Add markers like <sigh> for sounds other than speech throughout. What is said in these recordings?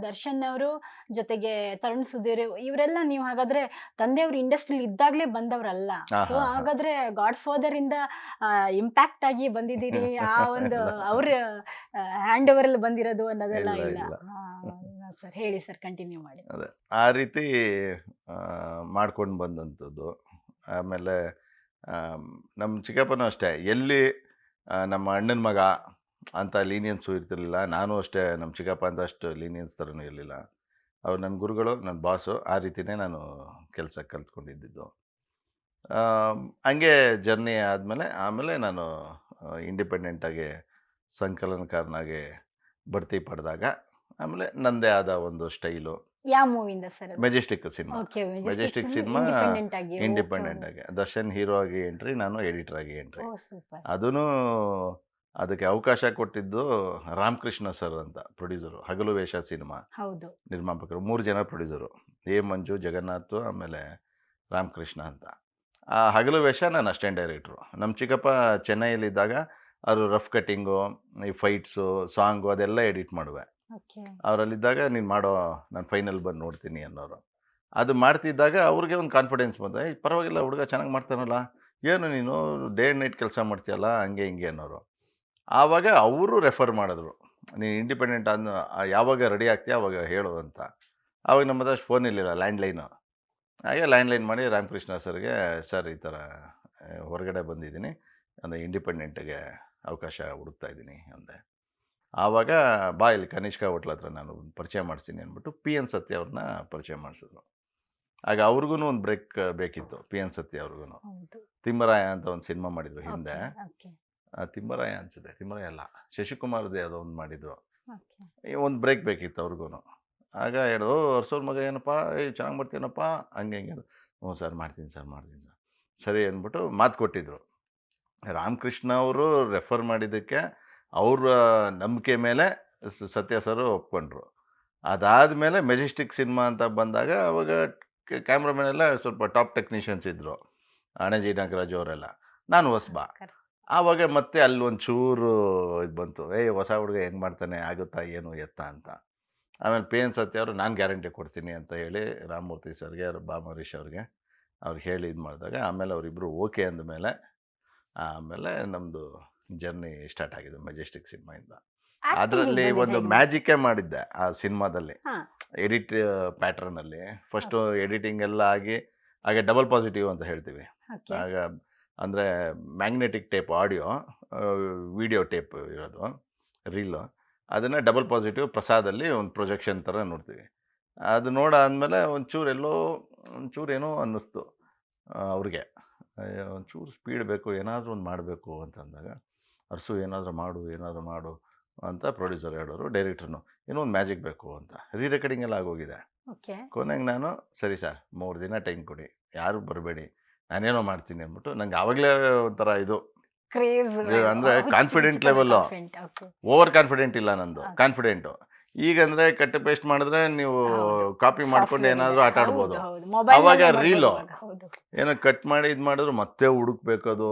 ದರ್ಶನ್ ಅವರು ಜೊತೆಗೆ ತರುಣ್ ಸುಧೀರ್ ಇವರೆಲ್ಲ ನೀವು ಹಾಗಾದ್ರೆ ತಂದೆಯವರು ಇಂಡಸ್ಟ್ರಿ ಇದ್ದಾಗ್ಲೇ ಬಂದವರಲ್ಲ. ಸೊ. ಹಾಗಾದ್ರೆ ಗಾಡ್ ಫಾದರ್ ಇಂದ ಇಂಪ್ಯಾಕ್ಟ್ ಆಗಿ ಬಂದಿದ್ದೀರಿ ಆ <laughs> ಒಂದು ಅವ್ರ ಹ್ಯಾಂಡ್ ಓವರ್ ಅಲ್ಲಿ ಬಂದಿರೋದು ಅನ್ನೋದೆಲ್ಲ ಇಲ್ಲ. ಸರ್? ಹೇಳಿ ಸರ್ ಕಂಟಿನ್ಯೂ ಮಾಡಿ. ಆ ರೀತಿ ಮಾಡ್ಕೊಂಡು ಬಂದಂಥದ್ದು. ಆಮೇಲೆ ನಮ್ಮ ಚಿಕ್ಕಪ್ಪನೂ ಅಷ್ಟೇ. ಎಲ್ಲಿ ನಮ್ಮ ಅಣ್ಣನ ಮಗ ಅಂತ ಲೀನಿಯನ್ಸು ಇರ್ತಿರಲಿಲ್ಲ. ನಾನು ಅಷ್ಟೇ ನಮ್ಮ ಚಿಕ್ಕಪ್ಪ ಅಂತ ಅಷ್ಟು ಲೀನಿಯನ್ಸ್ ಥರನೂ ಇರಲಿಲ್ಲ. ಅವ್ರು ನನ್ನ ಗುರುಗಳು ನನ್ನ ಬಾಸು ಆ ರೀತಿನೇ ನಾನು ಕೆಲಸ ಕಲ್ತ್ಕೊಂಡಿದ್ದು ಹಂಗೆ ಜರ್ನಿ ಆದಮೇಲೆ ಆಮೇಲೆ ನಾನು ಇಂಡಿಪೆಂಡೆಂಟಾಗಿ ಸಂಕಲನಕಾರನಾಗಿ ಬಡ್ತಿ ಪಡೆದಾಗ ಆಮೇಲೆ ನನ್ನದೇ ಆದ ಒಂದು ಸ್ಟೈಲು ಯಾವ ಮೂವಿಂದ sir Majestic cinema. Okay cinema independent ಆಗಿ ದರ್ಶನ್ ಹೀರೋ ಆಗಿ ಎಂಟ್ರಿ ನಾನು ಎಡಿಟರ್ ಆಗಿ ಎಂಟ್ರಿ. ಅದೂ ಅದಕ್ಕೆ ಅವಕಾಶ ಕೊಟ್ಟಿದ್ದು ರಾಮಕೃಷ್ಣ ಸರ್ ಅಂತ ಪ್ರೊಡ್ಯೂಸರು ಹಗಲು ವೇಷ ಸಿನಿಮಾ ಹೌದು. ನಿರ್ಮಾಪಕರು ಮೂರು ಜನ ಪ್ರೊಡ್ಯೂಸರು ಎ ಮಂಜು ಜಗನ್ನಾಥ್ ಆಮೇಲೆ ರಾಮಕೃಷ್ಣ ಅಂತ. ಆ ಹಗಲು ವೇಷ ನಾನು ಅಸ್ಟೆಂಟ್ ಡೈರೆಕ್ಟ್ರು. ನಮ್ಮ ಚಿಕ್ಕಪ್ಪ ಚೆನ್ನೈಯಲ್ಲಿದ್ದಾಗ ಅವರು ರಫ್ ಕಟ್ಟಿಂಗು ಈ ಫೈಟ್ಸು ಸಾಂಗು ಅದೆಲ್ಲ ಎಡಿಟ್ ಮಾಡುವೆ. ಅವರಲ್ಲಿದ್ದಾಗ ನೀನು ಮಾಡೋ ನಾನು ಫೈನಲ್ ಬಂದು ನೋಡ್ತೀನಿ ಅನ್ನೋರು. ಅದು ಮಾಡ್ತಿದ್ದಾಗ ಅವ್ರಿಗೆ ಒಂದು ಕಾನ್ಫಿಡೆನ್ಸ್ ಬಂದ ಪರವಾಗಿಲ್ಲ ಹುಡುಗ ಚೆನ್ನಾಗಿ ಮಾಡ್ತಾನಲ್ಲ ಏನು ನೀನು ಡೇ ಆ್ಯಂಡ್ ನೈಟ್ ಕೆಲಸ ಮಾಡ್ತೀಯಲ್ಲ ಹಂಗೆ ಹಿಂಗೆ ಅನ್ನೋರು. ಆವಾಗ ಅವರು ರೆಫರ್ ಮಾಡಿದ್ರು. ನೀನು ಇಂಡಿಪೆಂಡೆಂಟ್ ಅನ್ನ ಯಾವಾಗ ರೆಡಿ ಆಗ್ತೀಯ ಅವಾಗ ಹೇಳು ಅಂತ. ಆವಾಗ ನಮ್ಮ ಹತ್ರ ಫೋನ್ ಇರಲಿಲ್ಲ ಲ್ಯಾಂಡ್ಲೈನು. ಹಾಗೆ ಲ್ಯಾಂಡ್ಲೈನ್ ಮಾಡಿ ರಾಮಕೃಷ್ಣ ಸರ್ಗೆ ಸರ್ ಈ ಥರ ಹೊರಗಡೆ ಬಂದಿದ್ದೀನಿ ಅಂದರೆ ಇಂಡಿಪೆಂಡೆಂಟ್ಗೆ ಅವಕಾಶ ಹುಡುಕ್ತಾ ಇದ್ದೀನಿ ಅಂದೆ. ಆವಾಗ ಬಾ ಇಲ್ಲಿ ಕನಿಷ್ಕ ಹೋಟ್ಲ ಹತ್ರ ನಾನು ಪರಿಚಯ ಮಾಡಿಸ್ತೀನಿ ಅಂದ್ಬಿಟ್ಟು ಪಿ ಎನ್ ಸತ್ಯ ಅವ್ರನ್ನ ಪರಿಚಯ ಮಾಡಿಸಿದ್ರು. ಆಗ ಅವ್ರಿಗೂ ಒಂದು ಬ್ರೇಕ್ ಬೇಕಿತ್ತು ಪಿ ಎನ್ ಸತ್ಯ ಅವ್ರಿಗೂ ತಿಮ್ಮರಾಯ ಅಂತ ಒಂದು ಸಿನಿಮಾ ಮಾಡಿದ್ರು ಹಿಂದೆ. ತಿಮ್ಮರಾಯ ಅನ್ಸುತ್ತೆ ತಿಮ್ಮರಾಯ ಅಲ್ಲ ಶಶಿಕುಮಾರ್ದೇ ಯಾವುದೋ ಒಂದು ಮಾಡಿದ್ರು ಒಂದು ಬ್ರೇಕ್ ಬೇಕಿತ್ತು ಅವ್ರಿಗೂ ಆಗ ಹೇಳೋ ಅರ್ಸೋರ್ ಮಗ ಏನಪ್ಪ ಏಯ್ ಚೆನ್ನಾಗಿ ಮಾಡ್ತೀನಪ್ಪ ಹಂಗೆ ಹಂಗೆ ಹ್ಞೂ ಸರ್ ಮಾಡ್ತೀನಿ ಸರ್ ಮಾಡ್ತೀನಿ ಸರ್. ಸರಿ ಅಂದ್ಬಿಟ್ಟು ಮಾತು ಕೊಟ್ಟಿದ್ರು. ರಾಮಕೃಷ್ಣ ಅವರು ರೆಫರ್ ಮಾಡಿದ್ದಕ್ಕೆ ಅವ್ರ ನಂಬಿಕೆ ಮೇಲೆ ಸತ್ಯ ಸರ್ ಒಪ್ಕೊಂಡ್ರು. ಅದಾದಮೇಲೆ ಮೆಜೆಸ್ಟಿಕ್ ಸಿನಿಮಾ ಅಂತ ಬಂದಾಗ ಅವಾಗ ಕ್ಯಾಮ್ರಾಮನ್ ಎಲ್ಲ ಸ್ವಲ್ಪ ಟಾಪ್ ಟೆಕ್ನಿಷಿಯನ್ಸ್ ಇದ್ದರು ಅಣಜಿ ನಾಗರಾಜ್ ಅವರೆಲ್ಲ. ನಾನು ಹೊಸಬ. ಆವಾಗ ಮತ್ತೆ ಅಲ್ಲಿ ಒಂದು ಚೂರು ಇದು ಬಂತು. ಏಯ್ ಹೊಸ ಹುಡುಗ ಹೆಂಗೆ ಮಾಡ್ತಾನೆ? ಆಗುತ್ತಾ? ಏನು? ಎತ್ತ? ಅಂತ. ಆಮೇಲೆ ಪಿ. ಎನ್. ಸತ್ಯ ಅವರು ನಾನು ಗ್ಯಾರಂಟಿ ಕೊಡ್ತೀನಿ ಅಂತ ಹೇಳಿ ರಾಮಮೂರ್ತಿ ಸರ್ಗೆ ಬಾಮರೀಶ್ ಅವ್ರಿಗೆ ಅವ್ರಿಗೆ ಹೇಳಿ ಇದು ಮಾಡಿದಾಗ ಆಮೇಲೆ ಅವರಿಬ್ಬರು ಓಕೆ ಅಂದಮೇಲೆ ಆಮೇಲೆ ನಮ್ಮದು ಜರ್ನಿ ಸ್ಟಾರ್ಟ್ ಆಗಿದೆ ಮೆಜೆಸ್ಟಿಕ್ ಸಿನಿಮಾಯಿಂದ. ಅದರಲ್ಲಿ ಒಂದು ಮ್ಯಾಜಿಕ್ಕೇ ಮಾಡಿದ್ದೆ ಆ ಸಿನಿಮಾದಲ್ಲಿ. ಎಡಿಟ್ ಪ್ಯಾಟ್ರನಲ್ಲಿ. ಫಸ್ಟು ಎಡಿಟಿಂಗ್ ಎಲ್ಲ ಆಗಿ ಹಾಗೆ ಡಬಲ್ ಪಾಸಿಟಿವ್ ಅಂತ ಹೇಳ್ತೀವಿ. ಆಗ ಅಂದರೆ magnetic tape audio video tape ಇರೋದು ರೀಲು. ಅದನ್ನು ಡಬಲ್ ಪಾಸಿಟಿವ್ ಪ್ರಸಾದಲ್ಲಿ ಒಂದು ಪ್ರೊಜೆಕ್ಷನ್ ಥರ ನೋಡ್ತೀವಿ. ಅದು ನೋಡಾದಮೇಲೆ ಒಂಚೂರು ಎಲ್ಲೋ ಒಂಚೂರು ಏನೋ ಅನ್ನಿಸ್ತು ಅವ್ರಿಗೆ. ಒಂಚೂರು ಸ್ಪೀಡ್ ಬೇಕು ಏನಾದರೂ ಒಂದು ಮಾಡಬೇಕು ಅಂತಂದಾಗ ಅರ್ಸು ಏನಾದರೂ ಮಾಡು ಏನಾದರೂ ಮಾಡು ಅಂತ ಪ್ರೊಡ್ಯೂಸರ್ ಹೇಳೋರು ಡೈರೆಕ್ಟ್ರನು ಏನೋ ಒಂದು ಮ್ಯಾಜಿಕ್ ಬೇಕು ಅಂತ. ರೀ ರೆಕಾರ್ಡಿಂಗ್ ಎಲ್ಲ ಆಗೋಗಿದೆ. ಓಕೆ. ಕೊನೆಗೆ ನಾನು ಸರಿ ಸರ್ ಮೂರು ದಿನ ಟೈಮ್ ಕೊಡಿ ಯಾರು ಬರಬೇಡಿ ನಾನೇನೋ ಮಾಡ್ತೀನಿ ಅಂದ್ಬಿಟ್ಟು ನಂಗೆ ಆವಾಗಲೇ ಒಂಥರ ಇದು. ಕ್ರೇಜ್ ಅಂದ್ರೆ ಕಾನ್ಫಿಡೆಂಟ್ ಲೆವೆಲ್ಲು ಓವರ್ ಕಾನ್ಫಿಡೆಂಟ್ ಇಲ್ಲ ನಂದು ಕಾನ್ಫಿಡೆಂಟು ಈಗ ಅಂದರೆ ಕಟ್ ಪೇಸ್ಟ್ ಮಾಡಿದ್ರೆ ನೀವು ಕಾಪಿ ಮಾಡ್ಕೊಂಡು ಏನಾದರೂ ಆಟ ಆಡ್ಬೋದು. ಅವಾಗ ರೀಲು ಏನೋ ಕಟ್ ಮಾಡಿ ಇದು ಮಾಡಿದ್ರು ಮತ್ತೆ ಹುಡುಕ್ಬೇಕದು ಅದು.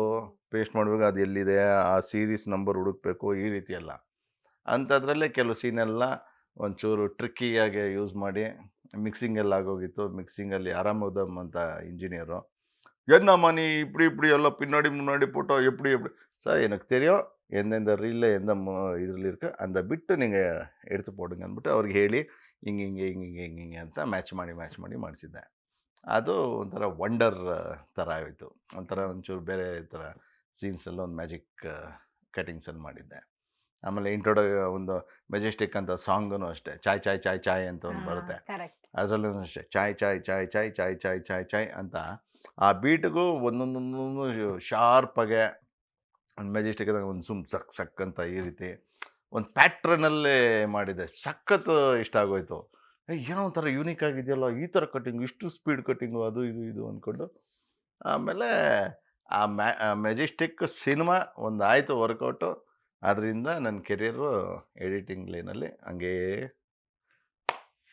ಪೇಸ್ಟ್ ಮಾಡಬೇಕು ಅದು ಎಲ್ಲಿದೆ? ಆ ಸೀರೀಸ್ ನಂಬರ್ ಹುಡುಕ್ಬೇಕು ಈ ರೀತಿ ಎಲ್ಲ. ಅಂಥದ್ರಲ್ಲೇ ಕೆಲವು ಸೀನೆಲ್ಲ ಒಂಚೂರು ಟ್ರಿಕ್ಕಿಯಾಗಿ ಯೂಸ್ ಮಾಡಿ ಮಿಕ್ಸಿಂಗಲ್ಲಿ ಆಗೋಗಿತ್ತು. ಮಿಕ್ಸಿಂಗಲ್ಲಿ ಆರಾಮೋದಮ್ ಅಂತ ಇಂಜಿನಿಯರು என்னம்மா நீ இப்படி இப்படி எல்லாம் பின்னாடி முன்னாடி போட்டோ எப்படி எப்படி சார் எனக்கு தெரியும் எந்தெந்த ரீலில் எந்த இதில் இருக்கு அந்த ಬಿಟ್ಟು நீங்கள் எடுத்து போடுங்க ಅಂದ್ಬಿಟ್ಟು ಅವ್ರಿಗೆ ಹೇಳಿ ಹಿಂಗೆ ಹಿಂಗೆ ಹಿಂಗೆ ಹಿಂಗೆ ಹಿಂಗೆ ಹಿಂಗೆ ಅಂತ ಮ್ಯಾಚ್ ಮಾಡಿ ಮ್ಯಾಚ್ ಮಾಡಿ ಮಾಡಿಸಿದ್ದೆ ಅದು ಒಂಥರ ವಂಡರ್ ಥರ ಆಯಿತು ಒಂಥರ ಒಂಚೂರು ಬೇರೆ ಥರ ಸೀನ್ಸೆಲ್ಲ ಒಂದು ಮ್ಯಾಜಿಕ್ ಕಟಿಂಗ್ಸಲ್ಲಿ ಮಾಡಿದ್ದೆ ಆಮೇಲೆ ಇಂಟ್ರೊಡ ಒಂದು ಮೆಜೆಸ್ಟಿಕ್ ಅಂತ ಸಾಂಗೂ ಅಷ್ಟೇ ಚಾಯ್ ಚಾಯ್ ಚಾಯ್ ಚಾಯ್ ಅಂತ ಒಂದು ಬರುತ್ತೆ ಕರೆಕ್ಟ್ ಅದರಲ್ಲೂ ಅಷ್ಟೇ ಚಾಯ್ ಚಾಯ್ ಚಾಯ್ ಚಾಯ್ ಚಾಯ್ ಚಾಯ್ ಚಾಯ್ ಚಾಯ್ ಅಂತ ಆ ಬೀಟ್ಗೂ ಒಂದೊಂದೊಂದೊಂದು ಶಾರ್ಪಾಗೆ ಒಂದು ಮೆಜೆಸ್ಟಿಕ್ ಒಂದು ಸುಮ್ ಸಕ್ ಸಕ್ ಅಂತ ಈ ರೀತಿ ಒಂದು ಪ್ಯಾಟ್ರನಲ್ಲೇ ಮಾಡಿದೆ. ಸಖತ್ ಇಷ್ಟ ಆಗೋಯ್ತು. ಏನೋ ಒಂಥರ ಯೂನಿಕ್ ಆಗಿದೆಯಲ್ಲ, ಈ ಥರ ಕಟ್ಟಿಂಗು, ಇಷ್ಟು ಸ್ಪೀಡ್ ಕಟ್ಟಿಂಗು, ಅದು ಇದು ಇದು ಅಂದ್ಕೊಂಡು ಆಮೇಲೆ ಆ ಮ್ಯಾ ಮೆಜೆಸ್ಟಿಕ್ ಸಿನಿಮಾ ಒಂದು ಆಯಿತು ವರ್ಕೌಟು. ಅದರಿಂದ ನನ್ನ ಕೆರಿಯರು ಎಡಿಟಿಂಗ್ ಲೈನಲ್ಲಿ ಹಂಗೇ